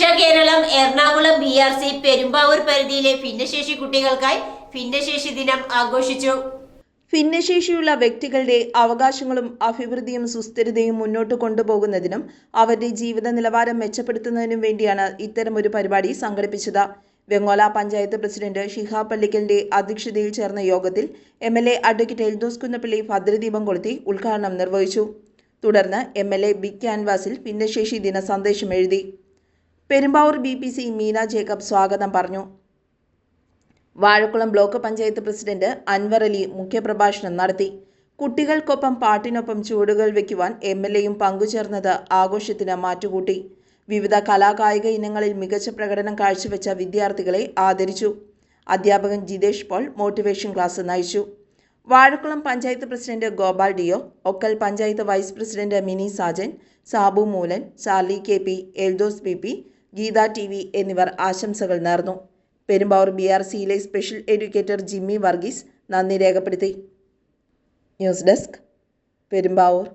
Shiksha Keralam Ernakulam B R C Perumbavoor പരിധിയിലെ ഭിന്നശേഷി കുട്ടികൾക്കായി ഭിന്നശേഷി ദിനം ആഘോഷിച്ചു. ഭിന്നശേഷിയുള്ള വ്യക്തികളുടെ അവകാശങ്ങളും അഭിവൃദ്ധിയും സുസ്ഥിരതയും മുന്നോട്ട് കൊണ്ടുപോകുന്നതിനും അവരുടെ ജീവിത നിലവാരം മെച്ചപ്പെടുത്തുന്നതിനും വേണ്ടിയാണ് ഇത്തരമൊരു പരിപാടി സംഘടിപ്പിച്ചത്. വെങ്ങോല പഞ്ചായത്ത് പ്രസിഡന്റ് ഷിഹാബ് പള്ളിക്കലിന്റെ അധ്യക്ഷതയിൽ ചേർന്ന യോഗത്തിൽ M L A advocate Eldhose Kunnappilly ഭദ്രദീപം കൊളുത്തി ഉദ്ഘാടനം നിർവഹിച്ചു. തുടർന്ന് എം എൽ എ ബിഗ് ക്യാൻവാസിൽ ഭിന്നശേഷി ദിന സന്ദേശം എഴുതി. Perumbavoor B P C Meena Jacob സ്വാഗതം പറഞ്ഞു. വാഴക്കുളം ബ്ലോക്ക് പഞ്ചായത്ത് പ്രസിഡന്റ് അൻവർ അലി മുഖ്യപ്രഭാഷണം നടത്തി. കുട്ടികൾക്കൊപ്പം പാട്ടിനൊപ്പം ചുവടുകൾ വയ്ക്കുവാൻ എം എൽ എയും പങ്കുചേർന്നത് ആഘോഷത്തിന് മാറ്റുകൂട്ടി. വിവിധ കലാകായിക ഇനങ്ങളിൽ മികച്ച പ്രകടനം കാഴ്ചവെച്ച വിദ്യാർത്ഥികളെ ആദരിച്ചു. അധ്യാപകൻ ജിതേഷ് പോൾ മോട്ടിവേഷൻ ക്ലാസ് നയിച്ചു. Vazhakulam panchayat president Gopal Deo Okkal panchayat vice president Mini Sajan Sabu Moolan Charlie K P Eldhose P P Geetha T V എന്നിവർ ആശംസകൾ നേർന്നു. പെരുമ്പാവൂർ ബി ആർ സിയിലെ സ്പെഷ്യൽ എഡ്യൂക്കേറ്റർ ജിമ്മി വർഗീസ് നന്ദി രേഖപ്പെടുത്തി. News desk Perumbavoor.